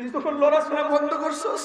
তুই যখন লড়াশোনা বন্ধ করছস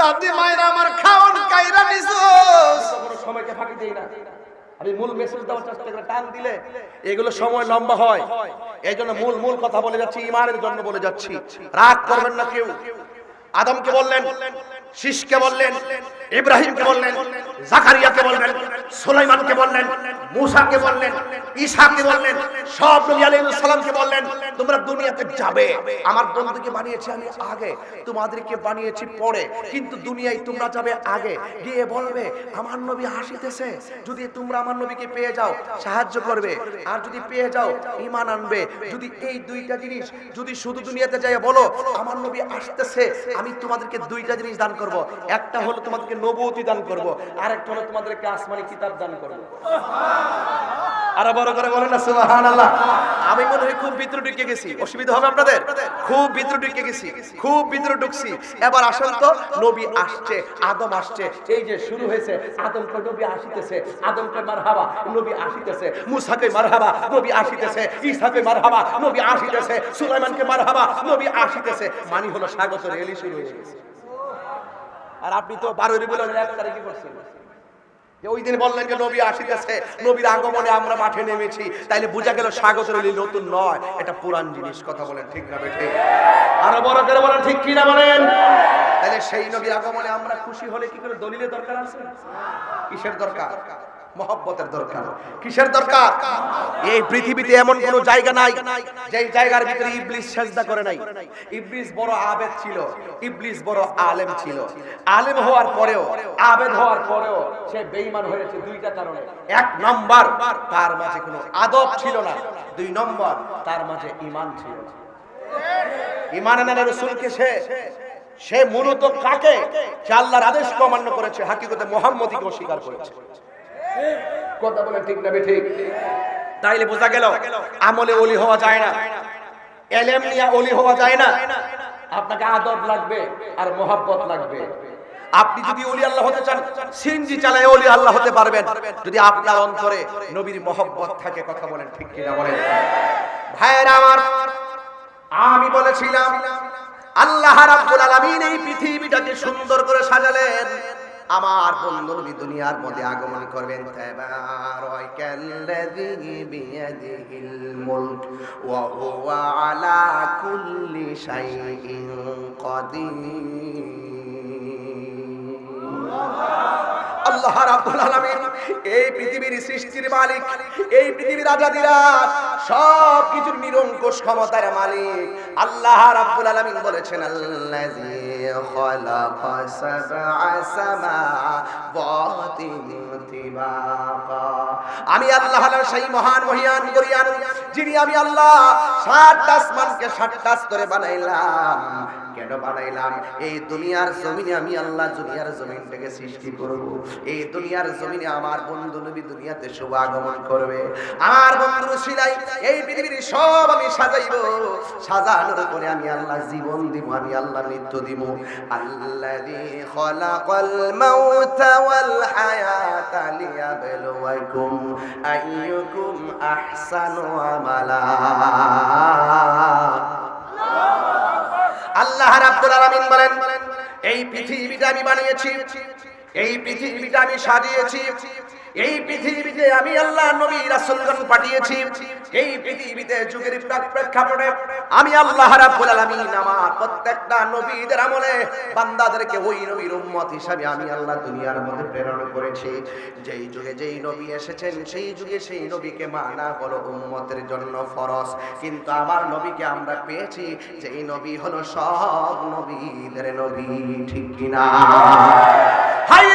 লাতি মায়েরা আমার খাওন কাইরা নিছস। বড় সময়কে ফাঁকি দেই না। আমি মূল মেসেজ দেওয়ার চেষ্টা করে টান দিলে এগুলো সময় লম্বা হয়। এই জন্য মূল মূল কথা বলে যাচ্ছি ইমানের জন্য বলে যাচ্ছি। রাগ করবেন না কেউ। আদমকে বললেন শীষকে বললেন, ইব্রাহিমকে বললেন, জাকারিয়াকে বললেন, সুলাইমানকে বললেন, মুসাকে বললেন ঈসাকে বললেন, সব নবী আলাইহিস সালামকে বললেন, তোমরা দুনিয়াতে যাবে। আমার বন্ধুকে বানিয়েছি আমি আগে, তোমাদেরকে বানিয়েছি পরে, কিন্তু দুনিয়ায় তোমরা যাবে আগে। গিয়ে বলবে, আমার নবী আসিতেছে যদি তোমরা আমার নবীকে পেয়ে যাও, সাহায্য করবে। আর যদি পেয়ে যাও ইমান আনবে। যদি এই দুইটা জিনিস, যদি শুধু দুনিয়াতে যাই বলো, আমার নবী আসতেছে, আমি তোমাদেরকে দুইটা জিনিস দান করব। একটা হলো তোমাদেরকে নবুয়তি দান করব আর একটা হলো তোমাদেরকে আসমানি কিতাব দান করব। আরও বড় করে বলেন না, সুবহানাল্লাহ। আমি মনে হয় খুব ভিতরে ঢুকে গেছি। অসুবিধা হবে আপনাদের? খুব ভিতরে ঢুকে গেছি। খুব ভিতরে ঢুকছি। এবার আসেন তো, নবী আসছে, আদম আসছে। এই যে শুরু হয়েছে, আদমকে নবী আসিতেছে, আদমকে মারহাবা, নবী আসিতেছে। মুসাকে মারহাবা, নবী আসিতেছে। ঈসাকে মারহাবা, নবী আসিতেছে। সুলাইমানকে মারহাবা, নবী আসিতেছে। মানি হলো স্বাগত, রেলি শুরু হয়ে গেছে। আর আপনি তো বারোই বলেন এক তারিখে করছেন। যে ওই দিন বললেন যে নবী আসিতেছে, নবীর আগমনে আমরা মাঠে নেমেছি, তাইলে বোঝা গেল স্বাগত রইলি নতুন নয়। এটা পুরান জিনিস, কথা বলেন ঠিক না বেঠে? আরও বড় করে বলেন, ঠিক কি না বলেন? তাহলে সেই নবীর আগমনে আমরা খুশি হলে কি করে দলিলের দরকার আছে? কিসের দরকার? আলেম হওয়ার পরেও, আবেদ হওয়ার পরেও সে হয়েছে দুইটা কারণে। এক নাম্বার, তার মাঝে কোনো আদব ছিল না। দুই নম্বর, তার মাঝে ঈমান ছিল। না ঈমান আনার রাসূলকে সে সে মূলত কাকে? সে আল্লাহর আদেশকে অমান্য করেছে, হাকিকতে মোহাম্মদীকে অস্বীকার করেছে। কথা বলে ঠিক না ঠিক তাইলে বোঝা গেল, আমলে অলি হওয়া যায় না। এলেম নিয়ে অলি হওয়া যায় না। আপনাকে আদব লাগবে আর মোহাব্বত লাগবে। আপনি যদি অলি আল্লাহ হতে চান, সিনজি চালায় অলি আল্লাহ হতে পারবেন। যদি আপনার অন্তরে নবীর মোহাব্বত থাকে, কথা বলেন ঠিক কিনা বলেন। ভাইয়েরা আমার, আমি বলেছিলাম আল্লাহ রাব্বুল আলামিন এই পৃথিবীটাকে সুন্দর করে সাজালেন। আমার বন্ধু নবী দুনিয়ার মধ্যে আগমন করবেন। তাবারাকাল্লাযী বিয়াদিহিল মুলক ওয়া হুয়া আলা কুল্লি শাইইন কাদির। আল্লাহ রাব্বুল আলামিন এই পৃথিবীর সৃষ্টির মালিক, এই পৃথিবীর সব কিছুর নিরঙ্কুশ ক্ষমতার মালিক। আল্লাহ রাব্বুল আলামিন বলেছেন, আল্লাযী খালাকা সাবআ তিবাকা আমি আল্লাহ সেই মহান মহিয়ান করিয়ান যিনি আমি আল্লাহ সাতটা আসমানকে সাতটা স্তরে বানাইলাম। কেন বানাইলাম? এই দুনিয়ার জমিনে আমি আল্লাহ দুনিয়ার জমিনটাকে সৃষ্টি করব। এই দুনিয়ার জমিনে আমার বন্ধু নবী দুনিয়াতে শুভ আগমন করবে। আমার বন্ধু সিলাই এই পৃথিবীর সব আমি সাজাইব। সাজানোর পরে আমি আল্লাহ জীবন দিব, আমি আল্লাহ মৃত্যু দিব। আল্লাযী খলাকাল মাউতা ওয়াল হায়াতা লিয়াবলুয়াকুম আইয়ুকুম আহসানু আমালা। আল্লাহ রাব্বুল আলামিন বলেন এই পৃথিবীটা আমি বানিয়েছি এই পৃথিবীটা আমি সাজিয়েছি এই পৃথিবীতে আমি আল্লাহ, নবী, রাসূলগণ পাঠিয়েছি। এই পৃথিবীতে যুগের প্রেক্ষাপটে আমি আল্লাহ রাব্বুল আলামিন আমার প্রত্যেকটা নবীদের আমলে বান্দাদেরকে ওই নবীর উম্মত হিসাবে আমি আল্লাহ দুনিয়ার মধ্যে প্রেরণ করেছি। যেই যুগে যেই নবী এসেছেন, সেই যুগে সেই নবীকে মানা হলো উম্মতের জন্য ফরজ। কিন্তু আমার নবীকে আমরা পেয়েছি, যেই নবী হলো সব নবীদের নবী, ঠিক কিনা? হাই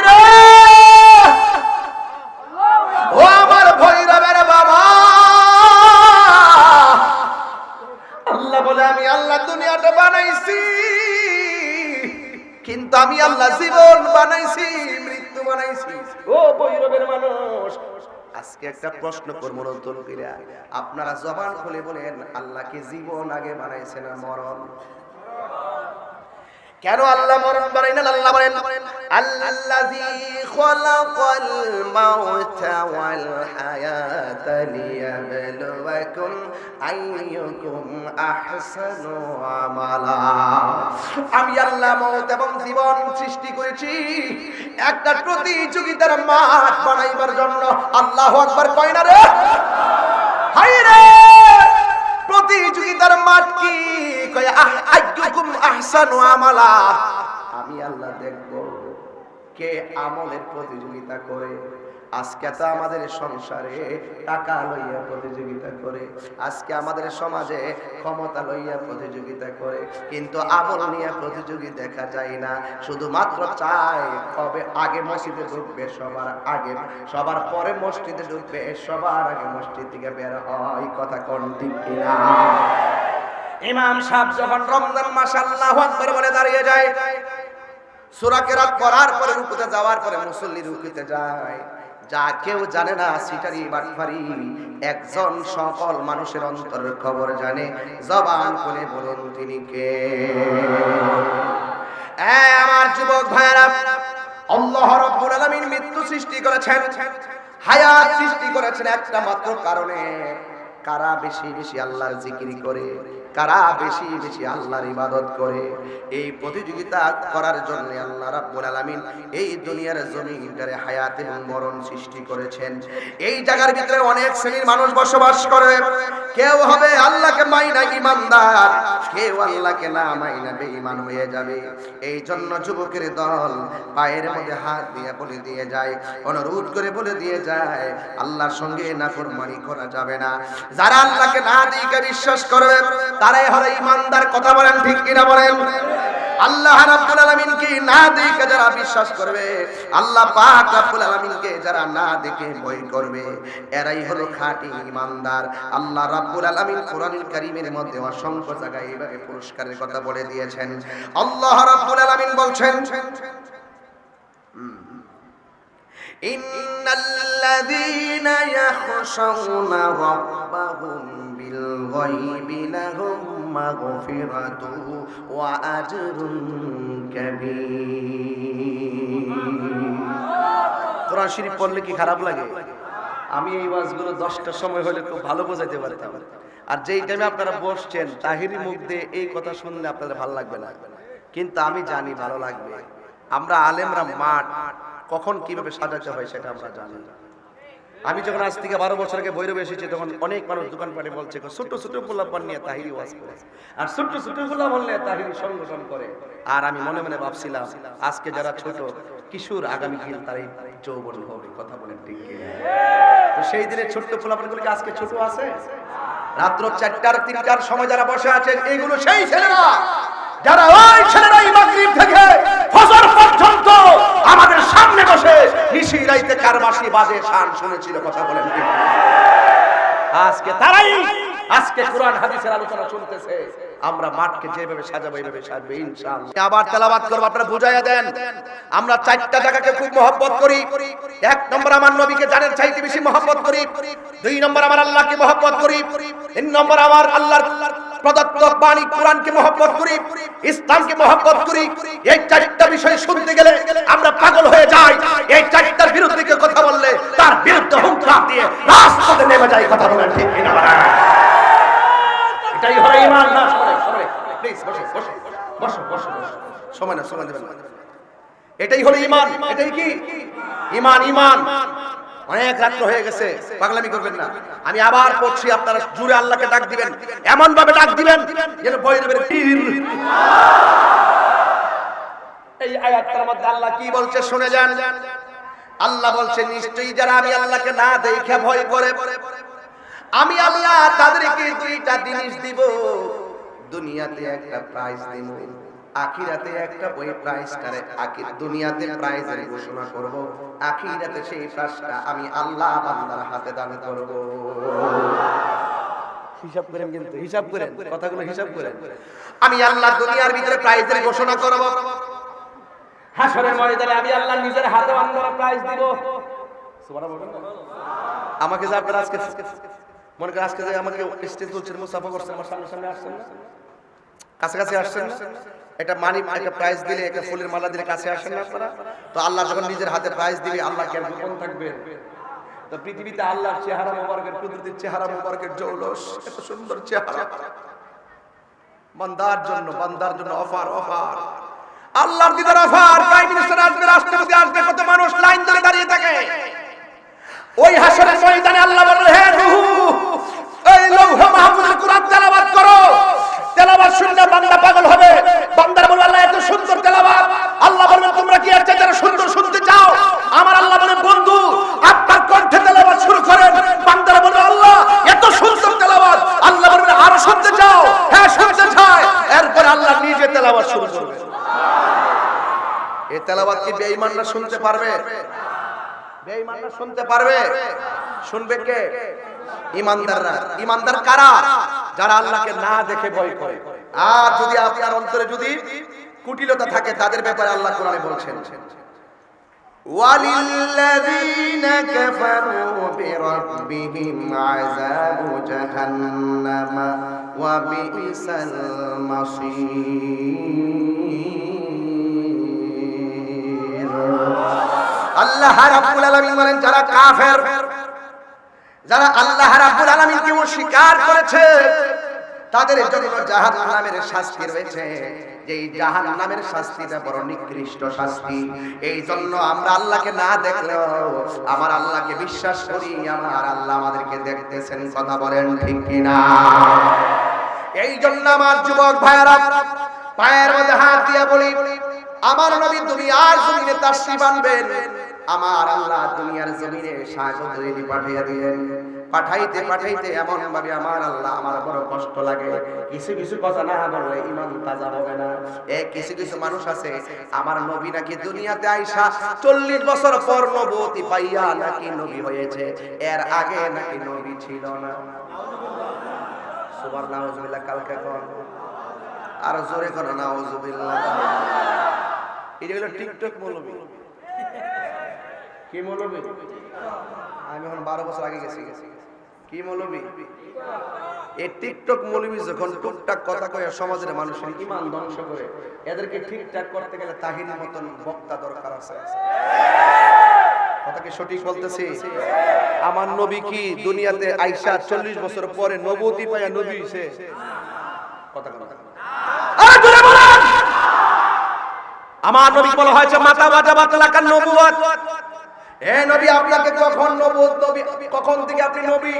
আমি আল্লাহ জীবন বানাইছি মৃত্যু বানাইছি। ও বৈরবের মানুষ। আজকে একটা প্রশ্ন করব নতুন করে। আপনারা জবান খুলে বলেন আল্লাহকে জীবন আগে বানাইছে না মরণ? কেন আল্লাহ মরণ বানাইলেন আল্লাহ বলেন, আল্লাযী খালাকাল মাউতা ওয়াল হায়াতা লিয়াবলুয়াকুম আইয়ুকুম আহসানু আমালা। আমি আল্লাহ মওত এবং জীবন সৃষ্টি করেছি একটা প্রতিযোগিতার মাঠ বানাইবার জন্য। আল্লাহু আকবার কয় না রে? হাই রে! প্রতিযোগিতার মাঠ কি? আমি আল্লাহ দেখব কে আমলের প্রতিযোগিতা করে। আজকে তো আমাদের সংসারে টাকা লইয়া প্রতিযোগিতা করে। আজকে আমাদের সমাজে ক্ষমতা লইয়া প্রতিযোগিতা করে। কিন্তু আমল নিয়ে প্রতিযোগী দেখা যায় না। শুধুমাত্র চায় কবে আগে মসজিদে ঢুকবে, সবার আগে। সবার পরে মসজিদে ঢুকবে, সবার আগে মসজিদ থেকে বের হয়। কথা কোন কিনা? ইমাম সাহেব যখন রমজান মাস আল্লাহু বলে দাঁড়িয়ে যায় কেরাত পরে রুকুতে যাওয়ার পরে মুসল্লি রুকুতে যায়। যা কেউ জানে না, সিটারি, বাটফারি, একজন সকল মানুষের অন্তরের খবর জানে। জবান বলুন, তিনি কে? আমার যুবক আলামিন মৃত্যু সৃষ্টি করেছেন, হায়াত সৃষ্টি করেছেন একটা মাত্র কারণে। কারা বেশি বেশি আল্লাহর জিকির করে? কারা বেশি বেশি আল্লাহর ইবাদত করে? এই প্রতিযোগিতা করার জন্য আল্লাহ রাব্বুল আলামিন এই দুনিয়ার জমিনটারে হায়াত এবং মরণ সৃষ্টি করেছেন। এই জায়গার ভিতরে অনেক শ্রেণির মানুষ বসবাস করে। কেউ হবে আল্লাহকে মাইনা ইমানদার কেউ আল্লাহকে না মাইনা বেঈমান হয়ে যাবে। এই জন্য যুবকের দল পায়ের মধ্যে হাত দিয়ে বলে দিয়ে যায়, অনুরোধ করে বলে দিয়ে যায়, আল্লাহর সঙ্গে নাফরমানি করা যাবে না। যারা আল্লাহকে না দিকে বিশ্বাস করবে তারাই হলো ইমানদার কথা বলেন ঠিক কিনা বলেন? আল্লাহ রাব্বুল আলামিনকে না দেখে যারা বিশ্বাস করবে, আল্লাহ পাক রাব্বুল আলামিনকে যারা না দেখে ভয় করবে, এরাই হলো খাঁটি ঈমানদার আল্লাহ রাব্বুল আলামিন কোরআনুল কারীমের মধ্যে অসংখ্য জায়গায় এইভাবে পুরস্কারের কথা বলে দিয়েছেন। আল্লাহ রাব্বুল আলামিন বলছেন ইন্নাল্লাযীনা ইয়াখশাউনা রাব্বাহুম بالغيب لهم مغفرة وأجر كبير কোরআন শরীফ পড়লে কি খারাপ লাগে আমি এই ওয়াজগুলো দশটার সময় হলে খুব ভালো বোঝাইতে পারতাম আর যেই টাইমে আপনারা বসছেন তাহিরি মুখ দিয়ে এই কথা শুনলে আপনাদের ভালো লাগবে না কিন্তু আমি জানি ভালো লাগবে আমরা আলেমরা মাঠ কখন কিভাবে সাজাতে হয় সেটা আমরা জানি আমি যখন আজ থেকে বারো বছর আগে বৈরবে এসেছি, তখন অনেক মানুষ দোকানপাটে বলছে ছোট ছোট গোলাপান নিয়ে তাহিরি ওয়াজ করে। আর ছোট ছোট গোলা বললে তাহিরি সংগঠন করে। আর আমি মনে মনে ভাবছিলাম, আজকে যারা ছোট, কিশোর আগামী দিন তারাই যৌবন হবে, কথা বলেন ঠিক তো সেই দিনে ছোট্ট পোলাপানগুলো কি আজকে ছোট আছে? রাত্র চারটার, তিনটার সময় যারা বসে আছেন, এইগুলো সেই ছেলেরা! যারা ওই ছেলেরাই মাগরিব থেকে ফজর পর্যন্ত আমাদের সামনে বসে নিশি রাইতে কারবাসি বাজে শান শুনেছিল কথা বলেন আজকে তারাই আজকে কোরআন হাদিসের আলোচনা শুনতেছে। আমরা মাঠকে যেভাবে সাজাবো, এইভাবে সাজবে, ইনশাআল্লাহ। আবার তেলাওয়াত করব, আপনারা বুঝাইয়া দেন। আমরা চারটা জায়গাকে খুব মহব্বত করি। এক নম্বর আমার নবীকে জানেন চাইতে বেশি মহব্বত করি। দুই নম্বর আমার আল্লাহকে মহব্বত করি। তিন নম্বর আমার আল্লাহর প্রদত্ত কোরআনকে মহব্বত করি ইসলামকে মহব্বত করি এই চারটা বিষয় শুনতে গেলে আমরা পাগল হয়ে যাই। এই চারটার বিরুদ্ধে কেউ কথা বললে তার বিরুদ্ধে হুঙ্কার দিয়ে রাজপথে নেমে যায় কথা বলেন ঠিক কিনা এটাই হলো ইমান না সবাই সবাই। প্লিজ বসো বসো বসো বসো বসো। সময় না সময় দেবেন এটাই হলো ইমান এটাই কি? ইমান ইমান অনেক রাত্র হয়ে গেছে, পাগলামি করবেন না। আমি আবার পড়ছি, আপনারা জুড়ে আল্লাহকে ডাক দিবেন এমন ভাবে ডাক দিবেন যেন দেবেন এই আয়াতটার মধ্যে আল্লাহ কি বলছে শুনে যান। আল্লাহ বলছে, নিশ্চয়ই যারা আমি আল্লাহকে না দেখে ভয় করে, আমি আল্লাহ তাদেরকে দুইটা জিনিস দিব। দুনিয়াতে একটা প্রাইজ দিব। আখিরাতে একটা ওই প্রাইজটারে আকি দুনিয়াতে প্রাইজের ঘোষণা করব। আখিরাতে সেই প্রাইজটা আমি আল্লাহ বান্দার হাতে দান করব। হিসাব করেন কিন্তু, হিসাব করেন, কথাগুলো হিসাব করেন। আমি আল্লাহ দুনিয়ার ভিতরে প্রাইজের ঘোষণা করব। হাসরের ময়দানে আমি আল্লাহ নিজের হাতে বান্দারা প্রাইজ দিব। আমাকে যে আপনারা আজকে মনে করেন আজকে আমাকে স্টেজ তুলছেন মুসাফা করছেন, আমার সামনে সামনে আসছেন না? কাছাকাছি আসছেন? একটা মানি একটা প্রাইজ দিলে একটা ফুলের মালা দিলে কাছে আসেন না আপনারা? তো আল্লাহ যখন নিজের হাতে প্রাইজ দিবে, আল্লাহ কেন গোপন থাকবে, তো পৃথিবীতে আল্লাহর চেহারা মোবারকের, কুদরতির চেহারা মোবারকের জৌলস, এত সুন্দর চেহারা। বান্দার জন্য বান্দার জন্য অফার অফার আল্লাহর দিদার অফার প্রাইম মিনিস্টার আসবে, রাষ্ট্রপতি আসবে, কত মানুষ লাইন ধরে দাঁড়িয়ে থাকে। ওই হাসরের ময়দানে আল্লাহ বললেন, হে রুহু, এই লৌহ মাহফুজের কোরআন তেলাওয়াত করো। তেলাওয়াত শুনলে বান্দা পাগল হবে। বান্দার বলবে আল্লাহ, এত সুন্দর তেলাওয়াত। আল্লাহ বলবেন, তোমরা কি এর আরও সুন্দর শুনতে চাও? আমার আল্লাহ বলেন, বন্ধু, আপনার কণ্ঠে তেলাওয়াত শুরু করেন। বান্দারা বলবে, আল্লাহ, এত সুন্দর তেলাওয়াত। আল্লাহ বলবেন, আরও শুনতে চাও? হ্যাঁ শুনতে চাই। এরপর আল্লাহ নিজে তেলাওয়াত শুরু করবে। এই তেলাওয়াত কি বেঈমানরা শুনতে পারবে? বেঈমানরা শুনতে পারবে শুনবে কে ইমানদাররা ইমানদার কারা যারা আল্লাহকে না দেখে ভয় করে আর যদি আপনার অন্তরে যদি কুটিলতা থাকে তাদের ব্যাপারে আল্লাহ কোরআনে বলছেন وللذين كفروا بربهم عذاب جهنم وبئس المصير আল্লাহ রাব্বুল আলামিন বলেন, যারা কাফের, যারা আল্লাহ রাব্বুল আলামিনকে অস্বীকার করেছে, তাদের জন্য জাহান্নামের শাস্তি রয়েছে। এই জাহান্নামের শাস্তিটা বড় নিকৃষ্ট শাস্তি। এই জন্য আমরা আল্লাহকে না দেখলেও, আমার আল্লাহকে বিশ্বাস করি, আমার আল্লাহ আমাদেরকে দেখতেছেন, কথা বলেন ঠিক কিনা? এই জন্য আমার যুবক ভাইয়েরা, পায়ের মধ্যে হাত দিয়া বলি, আমার নবী দুনিয়ার জমিনে তাশরিফ আনবেন আমার আল্লাহ দুনিয়ার জমিনে যদি পাঠিয়ে দিলেন। পাঠাইতে পাঠাইতে এমন ভাবে আমার আল্লাহ আমার বড় কষ্ট লাগে। কিছু কিছু কথা না বললে ইমান তাজা হবে না। এ, কিছু কিছু মানুষ আছে, আমার নবী নাকি দুনিয়াতে আইসা চল্লিশ বছর পর নবতী পাইয়া নাকি নবী হয়েছে। এর আগে নাকি নবী ছিল না। সুবার নাউজুবিল্লাহ, কালকে কর আর জোরে করো নাউজুবিল্লাহ। এটা হলো টিকটক মৌলবী। কি মৌলবী? আমি এখন বারো বছর আগে গেছি। কি মৌলবী? এই টিকটক মৌলবী যখন টুকটাক কথা কয়ে সমাজের মানুষের ইমান ধ্বংস করে, এদেরকে ঠিকঠাক করতে গেলে তাহির মতন বক্তা দরকার আছে। কথা সঠিক বলতেছি? আমার নবী কি দুনিয়াতে আইসা চল্লিশ বছর পরে নবতী পায়া নবী বলেন! আমার নবী বলা হয়েছে, মাতা বাজা বাতলাকার নবুয়ত এ নবী, আপনাকে কখন নবুয়ত নবী, কখন থেকে নবী?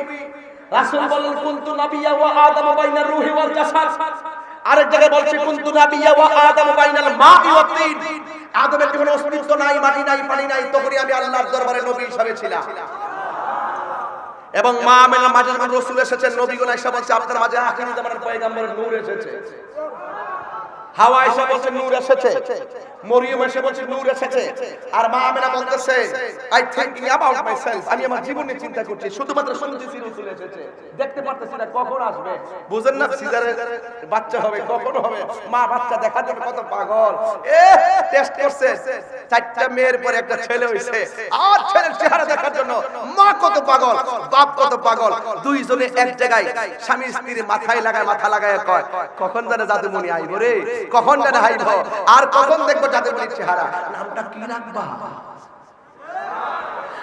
রাসূল বলেন, কুনতু নাবিয়্যা ওয়া আদামু বাইনা নাবিয়্যা ওয়া আদামু বাইনাল মাই ওয়াত তিন। আদমের কোনো অস্তিত্ব নাই, মাটি নাই, পানি নাই, তখনই আমি দরবারে নবী হিসাবে ছিলাম। এবং মা আমেনা মাঝে যখন রসুল এসেছেন নবীগুলো এসে বলছে, আপনার মাঝে আখিরি জামানার পয়গাম্বরের নূর এসেছে। হাওয়া এসে বলছে নূর এসেছে। মরিয়ম এসে বলছে নূর এসেছে। আর মা আমেনা বলতেছে আই থিংকিং অ্যাবাউট মাইসেলফ আমি আমার জীবনে চিন্তা করছি শুধুমাত্র শুনতেছি রসুল এসেছে। দেখতে পারতেছি না কখন আসবে। বুঝেন না সিজারে বাচ্চা হবে কখন হবে? মা বাচ্চা দেখার জন্য কত পাগল। এ টেস্ট করছে। চারটা মেয়ের পরে একটা ছেলে হইছে। আর ছেলের চেহারা দেখার জন্য মা কত পাগল বাপ কত পাগল। দুইজনে এক জায়গায় স্বামী স্ত্রী মাথায় লাগায় মাথা লাগায় কয় কখন জানে জাদুমণি আইব রে? কখন জানে হাইব আর কখন দেখব জাদুমণির চেহারা? নামটা কি রাখবা?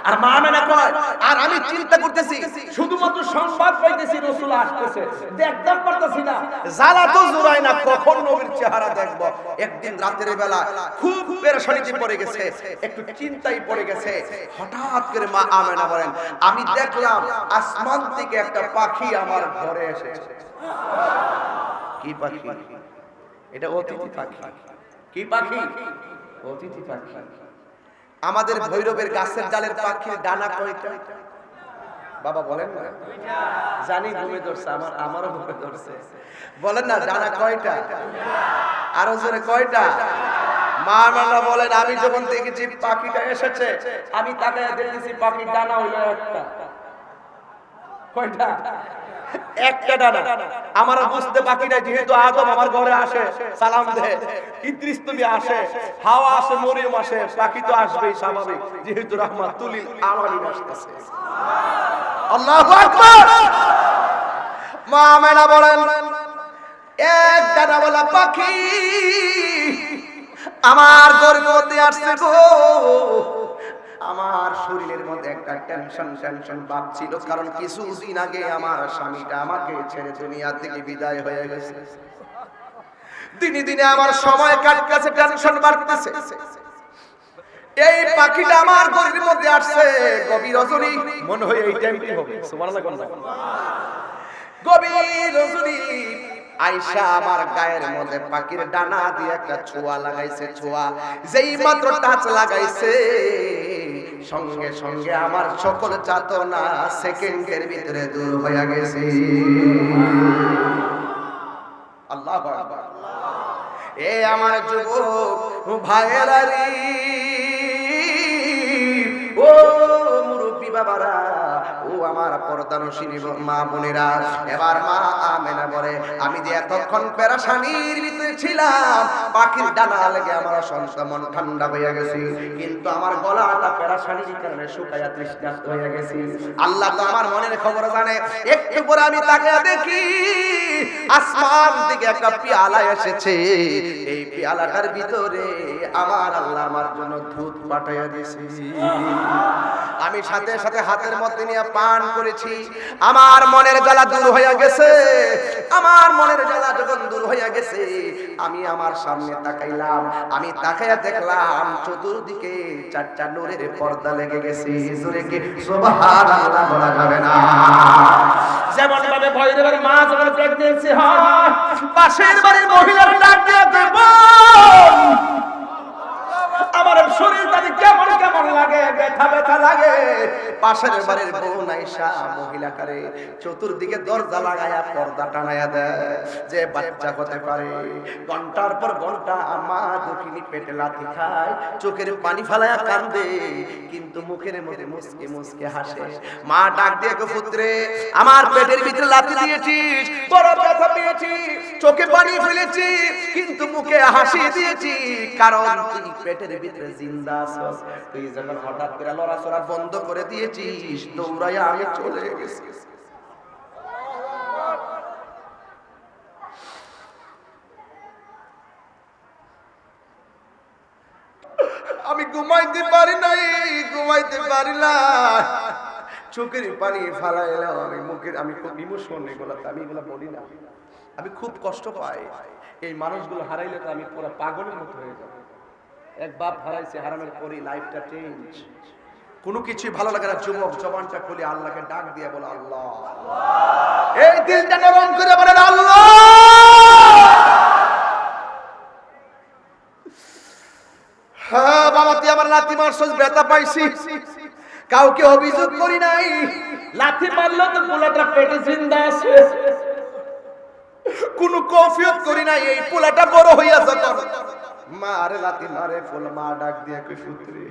আর মা মেনা কয় আর আমি চিন্তা করতেছি শুধুমাত্র সংবাদ পাইতেছি রসুল আসতেছে। দেখতাম পারতেছি না। জ্বালা তো জোড়ায় না কখন নবীর চেহারা দেখব? একদিন রাতের বেলা খুব পেরেশানিতে পড়ে গেছে একটু চিন্তায় পড়ে গেছে। হঠাৎ করে মা আমেনা বলেন আমি দেখলাম আসমান থেকে একটা পাখি আমার ঘরে এসেছে। কি পাখি? এটা অতিথি পাখি। কি পাখি? অতিথি পাখি। আমাদের ভৈরবের গাছের ডালের পাখির ডানা কয়টা? বাবা বলেন না। জানি ঘুমে ধরছে আমার আমারও ঘুমে ধরছে। বলেন না ডানা কয়টা? আরও জোরে কয়টা? মা মানা বলেন আমি যখন দেখেছি পাখিটা এসেছে আমি তাকে দেখতেছি পাখির ডানা হইল একটা। কয়টা? একটা ডানা। আমার বুঝতে বাকি নাই, যেহেতু আদম আমার ঘরে আসে, সালাম দে। ইদ্রিস তুমি আসে, হাওয়া আসে, মরিয়ম আসে, পাখি তো আসবেই স্বাভাবিক, যেহেতু রাহমাতুলিল আলামিন আসতেছে। আল্লাহু আকবার! মা মেনা বলেন, এক ডানাওয়ালা পাখি আমার গর্ব মধ্যে আসছে গো। আমার শরীরের মধ্যে একটা টেনশন টেনশন ভাব ছিল। কারণ কিছুদিন আগে আমার স্বামীটা আমাকে ছেড়ে দুনিয়া থেকে বিদায় হয়ে গেছে। দিনে দিনে আমার সময় কাটতেছে টেনশন বাড়তেছে? এই পাখিটা আমার গর্বের মধ্যে আসছে। গভীর রজনী। মনে হয় এই টাইমটি হবে। সুবহানাল্লাহ গভীর রজনী। আয়সা আমার গায়ের মধ্যে পাখির ডানা দিয়ে একটা ছোঁয়া লাগাইছে ছোঁয়া। যেই মাত্র টাচ লাগাইছে সঙ্গে সঙ্গে আমার সকল চাতনা সেকেন্ডের ভিতরে দূর হয়ে গেছে। আল্লাহ এ আমার যুবক, ভাইয়েরা ও মুরব্বী বাবারা। আমার পর্দানশীলী মা বোনেরা। এবার মা আমেনা বলে, আমি যে এতক্ষণ পেরাশানির ভিতরে ছিলাম, পাখির ডানা লেগে আমার সন্তান মন ঠান্ডা হয়ে গেছে। কিন্তু আমার গলাটা পেরাশানির কারণে শুকায়া তৃষ্ণার্ত হয়ে গেছে। আল্লাহ তো আমার মনের খবর জানে। একটু পরে আমি তাকে দেখি, আসমান থেকে একটা পেয়ালা এসেছে। এই পেয়ালাটার ভিতরে আমার আল্লাহ আমার জন্য দুধ পাঠাইয়া দিয়েছে। আমি সাথে সাথে হাতের মধ্যে নিয়ে পান করেছি। আমার মনের জ্বালা দূর হইয়া গেছে। আমার মনের জ্বালা যখন দূর হইয়া গেছে, আমি আমার সামনে তাকাইলাম। আমি তাকাইয়া দেখলাম, চতুর্দিকে চারটা নূরের পর্দা লেগে গেছে। জোরে কি, সুবহানাল্লাহ বলা যাবে না। যেমন ভাবে ভৈরবের মা যখন প্রেগনেন্সি হয় পাশের বাড়ির মহিলার ডাক দিয়ে দেব। আমার শরীর তাদের কেমন কেমন লাগে? ব্যথা ব্যথা লাগে। পাশের বাড়ির বউ নাইসা মহিলাকারে চতুর্দিকে দরজা লাগায়া পর্দা টানায়া দেয়। যে বাচ্চা হতে পারে ঘণ্টার পর ঘণ্টা মা দুঃখিনী পেটে লাথি খায় চোখের পানি ফালায়া কান্দে। কিন্তু মুখের মধ্যে মুসকে মুসকে হাসে। মা ডাক দিয়ে পুত্রে আমার পেটের ভিতরে লাথি দিয়েছিস বড় ব্যথা পেয়েছি চোখে পানি ফেলেছি কিন্তু মুখে হাসি দিয়েছি কারণ তুই পেটের ভিতরে জিন্দা আছস। তুই যখন হঠাৎ করে লড়াচড়া বন্ধ করে দিয়েছিস আমি চলে গেছি। আমি ঘুমাইতে পারি নাই, ঘুমাইতে পারি না। চোখের পানি ফালাইলাম আমি, মুখের, আমি খুব ইমোশন এগুলো আমি এগুলো বলি না। আমি খুব কষ্ট পাই। এই মানুষগুলো হারাইলে তো আমি পুরো পাগলের মতো হয়ে যাব। এক বাপ হারাইছে হারানোর পরই লাইফটা চেঞ্জ কোনো কিছুই ভালো লাগে না যুবক জবানটা খুলে আল্লাহকে ডাক দিয়ে বলে আল্লাহ। এই দিলটা নরম করে বলেন আল্লাহ! হ্যাঁ বাবা তুই আমার লাতি মারছস ব্যথা পাইছি। কাউকে অভিযোগ করি নাই। লাথি মারলো তো পোলাটা পেটে জিন্দা আছে। কোনো কফিয়ত করি নাই এই পোলাটা বড় হইয়া যখন মারে লাতি মারে, ফুল মা ডাক দিয়ে কই সূত্রে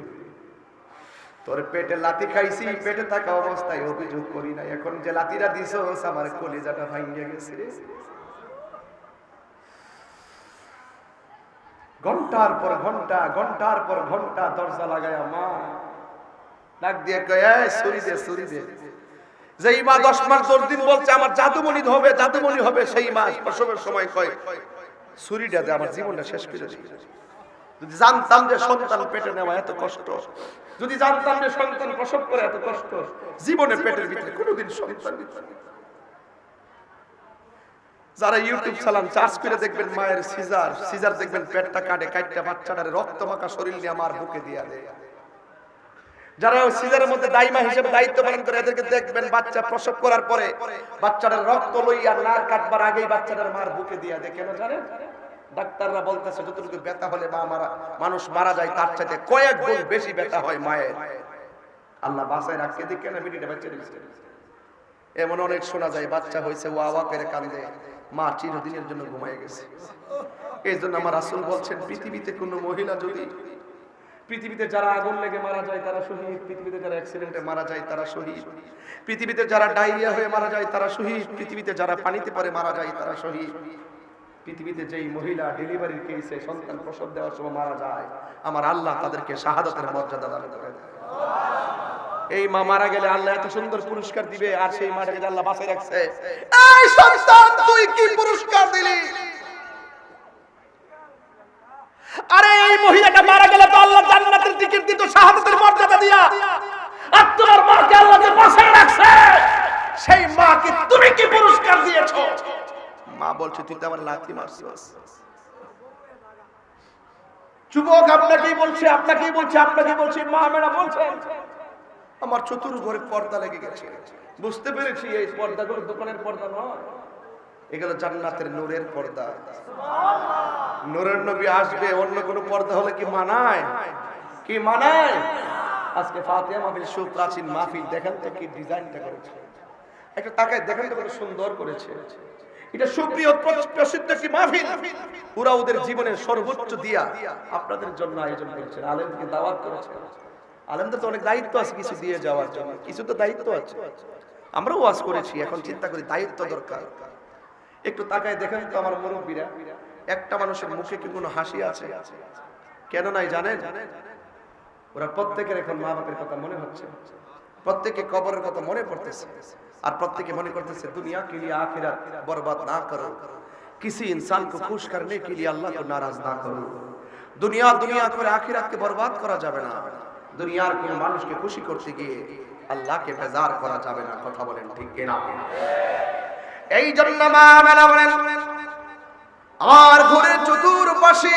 তোর পেটে লাতি খাইছি, পেটে থাকা অবস্থায় অভিযোগ করি নাই। এখন যে লাতিটা দিছস, আমার কলিজাটা ভাঙ্গে গেছে ঘণ্টার পর ঘণ্টা, ঘণ্টার পর ঘণ্টা দরজা লাগায় মা ডাক দিয়ে কয় সুরি দে সুরি দে। যেই মা দশ মাস দশ দিন বলছে, আমার জাদুমণি হবে জাদুমণি হবে। সেই মাস প্রসবের সময় কয় ছুরিটা আমার জীবনটা শেষ করে দিই। যদি জানতাম যে সন্তান পেটে নেওয়া এত কষ্ট, যদি জানতাম যে সন্তান প্রসব করে এত কষ্ট, জীবনে পেটের ভিতরে কোনোদিন সন্তান যারা ইউটিউব চালান, চার্জ করে দেখবেন মায়ের সিজার সিজার দেখবেন পেটটা কাটে, কাটটা বাচ্চাটারে রক্ত মাখা শরীর নিয়ে আমার বুকে দিয়া দেয়। যারা সিজারের মধ্যে দাইমা হিসেবে দায়িত্ব পালন করে, এদেরকে দেখবেন বাচ্চা প্রসব করার পরে বাচ্চাটার রক্ত লইয়া না কাটবার আগেই বাচ্চাটার মার বুকে দিয়া দেয়। কেন জানেন? ডাক্তাররা বলতেছে, যতটুকু ব্যথা হলে মা মারা, মানুষ মারা যায়, তার চাইতে কয়েক গুণ বেশি ব্যথা হয় মায়ের। আল্লাহ বাসায় রাখতে দেখে না মিনিটে বাচ্চা এমন অনেক শোনা যায়, বাচ্চা হয়েছে, ও আওয়া করে কান্দে। মা চিরদিনের জন্য ঘুমায় গেছে। এই জন্য আমার আসল বলছেন, পৃথিবীতে কোনো মহিলা যদি পৃথিবীতে যারা আগুন লেগে মারা যায়, তারা শহীদ। পৃথিবীতে যারা অ্যাক্সিডেন্টে মারা যায়, তারা শহীদ। পৃথিবীতে যারা ডায়রিয়া হয়ে মারা যায়, তারা শহীদ। পৃথিবীতে যারা পানিতে পরে মারা যায়, তারা শহীদ। পৃথিবীতে যেই মহিলা ডেলিভারির কেসে সন্তান প্রসব দেওয়ার সময় মারা যায়, আমার আল্লাহ তাদেরকে শাহাদতের মর্যাদা দান করে এই মা মারা গেলে আল্লাহ এত সুন্দর পুরস্কার দিবে, আর সেই মাটাকে আল্লাহ বাঁচায় রাখছে। এই সন্তান, তুই কি পুরস্কার দিলি? আরে এই মহিলাটা মারা গেলে তো আল্লাহ জান্নাতের টিকিট দিত, শাহাদাতের মর্যাদা দিয়া। আর তোমার মাকে আল্লাহ যে বাঁচায় রাখছে। সেই মাকে তুমি কি পুরস্কার দিয়েছ? মা বলছে, তুই তো আমার লাথি মারছিস। যুবক আপনাকেই বলছে আপনাকেই বলছে আপনাকেই বলছে, মা মেরা বলছেন আমার চতুর ঘরে পর্দা লেগে গেছে। বুঝতে পেরেছি, এই পর্দাগুলো দোকানের পর্দা নয়। এগুলো জান্নাতের নূরের পর্দা। নূরের নবী আসবে, অন্য কোনো পর্দা হলে কি মানায়? কি মানায়? আজকে ফাতিহা মাহফিল সুপ্রাচীন মাহফিল, দেখেন তো কি ডিজাইনটা করেছে। একটা তাকায় দেখেন তো কত সুন্দর করেছে। এটা সুপ্রিয় প্রসিদ্ধ কি মাহফিল। পুরা ওদের জীবনের সর্বোচ্চ দিয়া আপনাদের জন্য আয়োজন করেছে আলেমকে দাওয়াত করেছে। আলেমদের তো অনেক দায়িত্ব আছে কিছু দিয়ে যাওয়ার জন্য। কিছু তো দায়িত্ব আছে। আমরাও ওয়াজ করেছি, এখন চিন্তা করি দায়িত্ব দরকার। একটু তাকায় দেখেন তো আমার মুরব্বীরা একটা মানুষের মুখে কি কোনো হাসি আছে কেন নাই জানেন ওরা প্রত্যেকের এখন মা বাপের কথা মনে হচ্ছে প্রত্যেকে কবরের কথা মনে পড়তেছে আর প্রত্যেকে মনে করতেছে দুনিয়া के लिए आखिरत बर्बाद ना करो किसी इंसान को खुश करने के लिए अल्लाह को नाराज ना करो দুনিয়া দুনিয়া করে আখিরাতকে বরবাদ করা যাবে না দুনিয়ার কোন মানুষকে খুশি করতে গিয়ে আল্লাহকে বেজার করা যাবে না কথা বলেন ঠিক কিনা এই জন্য মা মেলা বলেন, আমার ঘরের চতুর্পাশে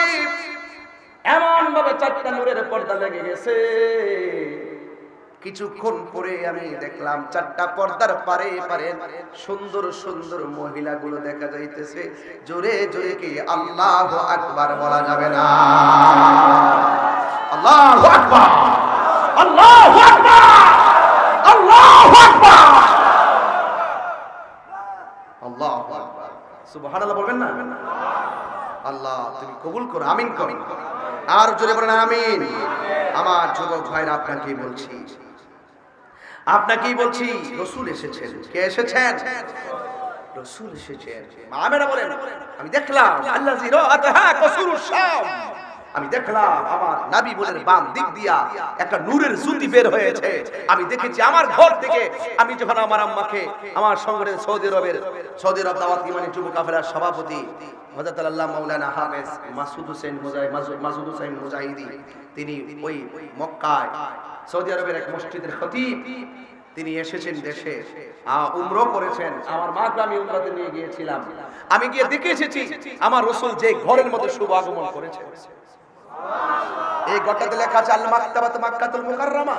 এমন ভাবে চারটা নূরের পর্দা লেগে গেছে। কিছুক্ষণ পরে আমি দেখলাম চারটা পর্দার পারে পারে সুন্দর সুন্দর মহিলাগুলো দেখা যাইতেছে। জোরে জোরে কি আল্লাহ আকবার বলা যাবে না? আল্লাহ আকবার! আল্লাহ আকবার! আল্লাহ আকবার! আল্লাহ সুবহানাল্লাহ বলবেন না? আল্লাহ, তুমি কবুল করো, আমিন করো। আর জোরে বলেন আমিন। আমার যুবক ভাইরা আপনাকে বলছি। আপনাকেই বলছি, রসুল এসেছেন। কে এসেছেন? রসুল এসেছেন। মামেরা আমি দেখলাম আল্লাহ জিরো আতহা কসুরুস শাম। আমি দেখলাম আমার নাবি বলের বাম দিক দিয়া একটা নূরের জ্যোতি বের হয়েছে। আমি দেখেছি আমার ঘর থেকে আমি যখন আমার আম্মাকে আমার সঙ্গে সৌদি আরবের সৌদি আরব দাওয়াত ইমানি যুব কাফেলার সভাপতি হযরত আল্লাহ মাওলানা হাফেজ মাসুদ হোসেন মুজাহিদ মাসুদ হোসেন মুজাহিদি তিনি ওই মক্কায় সৌদি আরবের এক মসজিদের খতিব তিনি এসেছেন দেশে। উমরো করেছেন। আমার মাকে আমি উমরাতে নিয়ে গিয়েছিলাম। আমি গিয়ে দেখে এসেছি, আমার রসুল যে ঘরের মধ্যে শুভ আগমন করেছে। এই ঘরটাতে লেখা আছে, আল মাকতাবাত মাক্কাতুল মুকাররমা।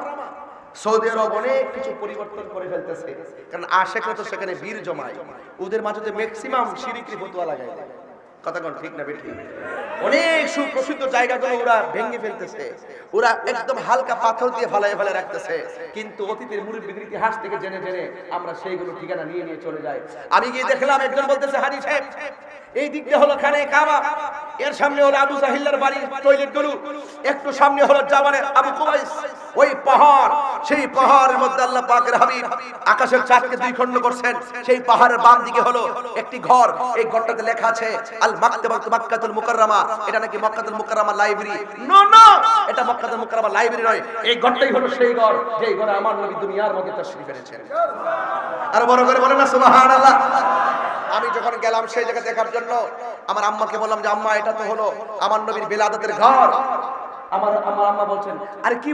সৌদি আরব অনেক কিছু পরিবর্তন করে ফেলতেছে। কারণ আশেখরা তো সেখানে বীর জমায় ওদের মাঝে ম্যাক্সিমাম শিরিকি ফতুয়া লাগায় কথা ঠিক না বেঠিক? অনেক সুপ্রসিদ্ধ জায়গাগুলো ওরা ভেঙে ফেলতেছে। ওরা একদম হালকা পাথর দিয়ে ফালাই ফেলে রাখতেছে। কিন্তু অতীতের মুরব্বীদের ইতিহাস থেকে জেনে জেনে আমরা সেইগুলো ঠিকানা নিয়ে নিয়ে চলে যাই। আমি গিয়ে দেখলাম একজন বলতেছে হাজি সাহেব, এই দিক দিয়ে হলো খানে কাবা। এর সামনে হলো আবু জাহিল্লার বাড়ির টয়লেটগুলো। একটু সামনে হলো জামানের আবু কুবাইস। ওই পাহাড়, সেই পাহাড়ের মধ্যে আল্লাহ পাকের হাবিব আকাশের চাঁদকে দুই খণ্ড করছেন। সেই পাহাড়ের বাম দিকে হলো একটি ঘর। এই ঘরটাতে লেখা আছে, আল মাক্কাতুল মুকাররমা। এটা নাকি মক্কাতুল মুকাররমা লাইব্রেরি? নো নো এটা মক্কাতুল মুকাররমা লাইব্রেরি নয়। এই ঘরটাই হলো সেই ঘর যেই ঘরে আমার নবী দুনিয়ার মধ্যে তাশরীফ এনেছেন। আর বড় করে বলেন না সুবহানাল্লাহ। আমি যখন গেলাম সেই জায়গা দেখার জন্য আমার আম্মাকে বললাম যে আম্মা এটা তো হলো আমার নবীর বেলাদাতের ঘর। আমার আমার আম্মা বলছেন, আরে কি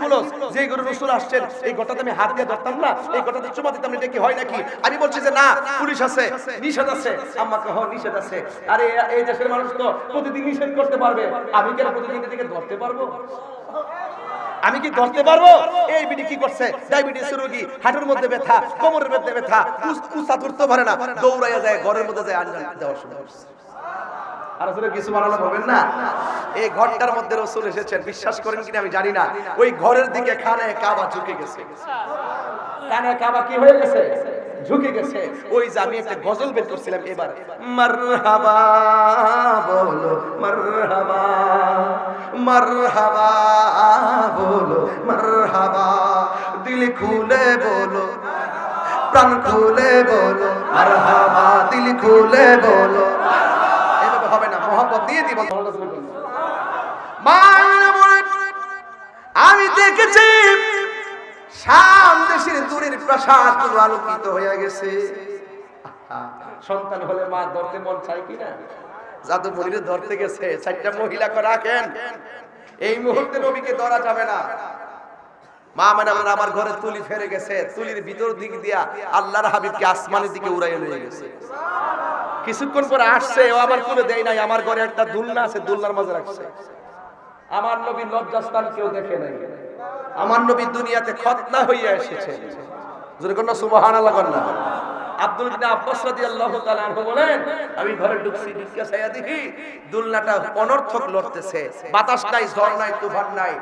যে গরু রসুল আসছেন, এই ঘরটাতে আমি হাত দিয়ে ধরতাম না? এই ঘরটাতে চুমা দিতাম এটা কি হয় নাকি? আমি বলছি যে, না, পুলিশ আছে, নিষেধ আছে। আম্মাকে হ, নিষেধ আছে। আরে, এই দেশের মানুষ তো প্রতিদিন নিষেধ করতে পারবে। আমি কেন প্রতিদিন ধরতে পারব? আমি কি ধরতে পারব? এই বিডি কি করছে? ডায়াবেটিস রোগী, হাঁটুর মধ্যে ব্যথা, কোমরের মধ্যে ব্যথা ধরতে পারে না, দৌড়াইয়া যায়, ঘরের মধ্যে যায় আঞ্জান দেওয়ার সময়। করছে। আর কিছু বিশ্বাস করেন কিনা আমি ওই ঘরের দিকে খানে কাবা ঝুঁকে গেছে। ঝুঁকে গেছে। ওই যে গজল বের করছিলাম এবার। মারহাবা, বলো, মারহাবা মারহাবা, বলো, মারহাবা। দিল খুলে বলো, প্রাণ খুলে বলো, মারহাবা, দিল খুলে বলো। দিয়ে দিব। আমি দেখেছি শাম দেশের দূরের প্রাসাদগুলো আলোকিত হয়ে গেছে। সন্তান হলে মা ধরতে মন চাই কিনা জাদু মনিরে ধরতে গেছে চারটা মহিলাকে রাখেন এই মুহূর্তে নবীকে ধরা যাবে না। মা মানে আমার আমার ঘরে তুলি ফেরে গেছে তুলির ভিতর দিক দিয়া আল্লাহর হাবিবকে আসমানের দিকে উড়াইয়া নিয়ে গেছে। কিছুক্ষণ পরে আসছে, ও আবার তুলে দেয় নাই, আমার ঘরে একটা দুলনা আছে, দুলনার মাঝে রাখছে। আমার নবীর লজ্জাস্থান কেউ দেখে নাই। আমার নবী দুনিয়াতে খতনা হইয়া এসেছে। অনর্থক লড়তেছে ঝড় নাই নাই,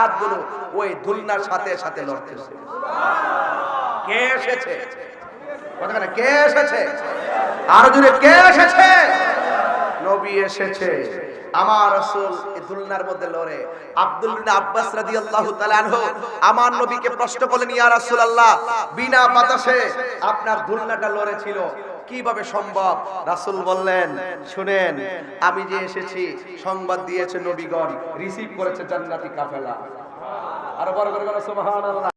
আরগুলো ওই দুলনার সাথে সাথে লড়তেছে। কে এসেছে? আর জুড়ে কে এসেছে? নবী এসেছে। আমার দুলনার মধ্যে লড়ে। আব্দুল আব্বাস আমার নবীকে প্রশ্ন ইয়া বিনা বাতাসে আপনার দুলনাটা লড়েছিল, কীভাবে সম্ভব? রাসূল বললেন, শুনেন, আমি যে এসেছি, সংবাদ দিয়েছে নবীগণ, রিসিভ করেছে জান্নাতি কাফেলা। আর বড় করে